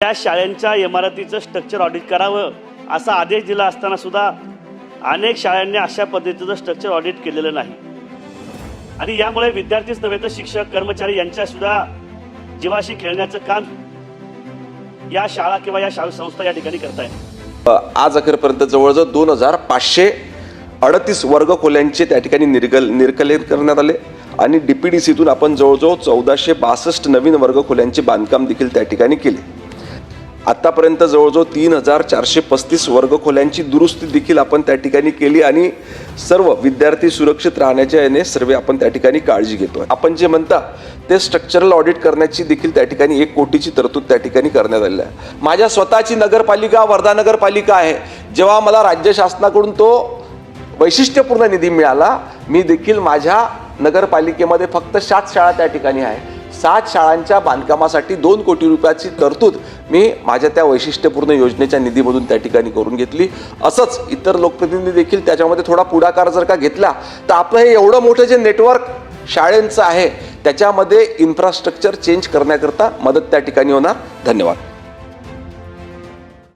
त्या शाळांच्या इमारतीचं स्ट्रक्चर ऑडिट करावं असा आदेश दिला असताना सुद्धा अनेक शाळांनी अशा पद्धतीचं स्ट्रक्चर ऑडिट केलेलं नाही. आणि यामुळे विद्यार्थीच नव्हे तर शिक्षक कर्मचारी यांच्या सुद्धा जीवाशी खेळण्याचं काम या शाळा किंवा या शाळा संस्था या ठिकाणी करतायत. आज अखेरपर्यंत जवळजवळ दोन हजार पाचशे अडतीस वर्ग खोल्यांचे त्या ठिकाणी निर्गल निर्कलन करण्यात आले. आणि डी पी डी सीतून आपण जवळजवळ चौदाशे बासष्ट नवीन वर्ग खोल्यांचे बांधकाम देखील त्या ठिकाणी केले. आत्तापर्यंत जवळजवळ तीन हजार चारशे पस्तीस वर्गखोल्यांची दुरुस्ती देखील आपण त्या ठिकाणी केली आणि सर्व विद्यार्थी सुरक्षित राहण्याच्या याने सर्व आपण त्या ठिकाणी काळजी घेतो आपण जे म्हणता ते स्ट्रक्चरल ऑडिट करण्याची देखील त्या ठिकाणी एक कोटीची तरतूद त्या ठिकाणी करण्यात आलेली आहे. माझ्या स्वतःची नगरपालिका वर्धा नगरपालिका आहे. जेव्हा मला राज्य शासनाकडून तो वैशिष्ट्यपूर्ण निधी मिळाला मी देखील माझ्या नगरपालिकेमध्ये फक्त सात शाळा त्या ठिकाणी आहे. सात शाळांच्या बांधकामासाठी दोन कोटी रुपयाची तरतूद मी माझ्या त्या वैशिष्ट्यपूर्ण योजनेच्या निधीमधून त्या ठिकाणी करून घेतली. असंच इतर लोकप्रतिनिधी देखील त्याच्यामध्ये थोडा पुढाकार जर का घेतला तर आपलं हे एवढं मोठं जे नेटवर्क शाळेंचं आहे त्याच्यामध्ये इन्फ्रास्ट्रक्चर चेंज करण्याकरता मदत त्या ठिकाणी होणार. धन्यवाद.